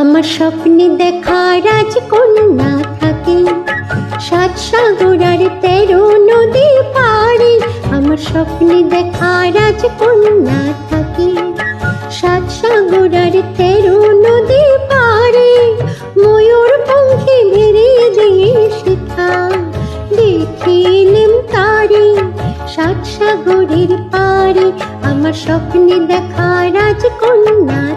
আমার স্বপ্নে দেখা রাজকন্যা থাকে। সাত সাগর আর তেরো নদী পাড়ে। আমার স্বপ্নে দেখা রাজকন্যা থাকে। সাত সাগর আর তেরো নদী পাড়ে। ময়ূর পঙ্খে ভেড়ে দিয়ে শেখা দেখিলেম তারে। সাত সাগরের পাড়ে। আমার স্বপ্নে দেখা রাজকন্যা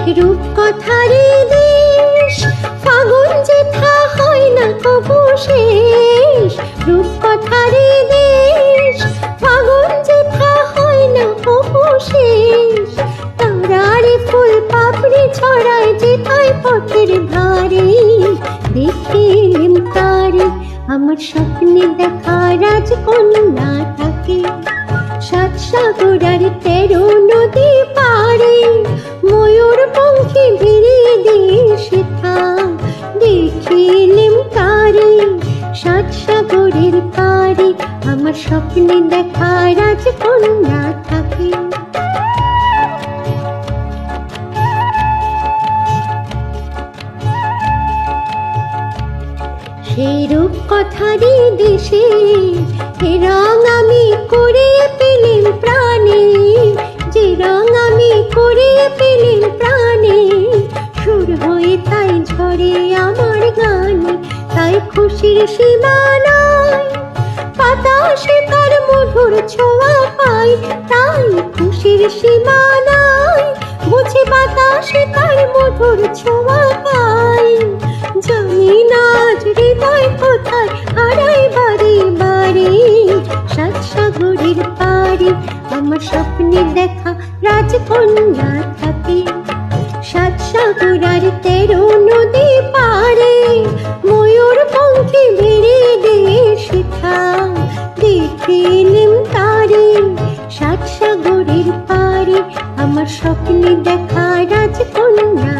সে এক রূপ কথারে দেশ, ফাগুন যেথা হয় না কবু শেষ। রূপ কথারে দেশ, ফাগুন যেথা হয় না কবু শেষ। তারারে ফুল পাপড়ি ছড়ায় যেথায় পথের ধারে। দেখিলেম তারে, আমার স্বপ্নে দেখা রাজকন্যা। সাত সাগরের পাড়ে আমার স্বপ্নে দেখা রাজকন্যা থাকে। সেই রূপ কথারই দেশে হে রং আমি করে পেলেন প্রাণে, যে রং আমি করে পেলেন প্রাণে, সুর হয়ে তাই ঝরে। তাই খুশির বাতাসে তার মধুর ছোঁয়া পাই, তাই খুশির বুঝি বাতাসে তার মধুর ছোঁয়া পাই। জানি না হৃদয় কোথায় হারাই বারে বারে সাত পারে আমার স্বপ্নে দেখা রাজকন্যা থাকে। সাত আর তেরো সাগরের পারে আমার স্বপ্নে দেখা রাজকন্যা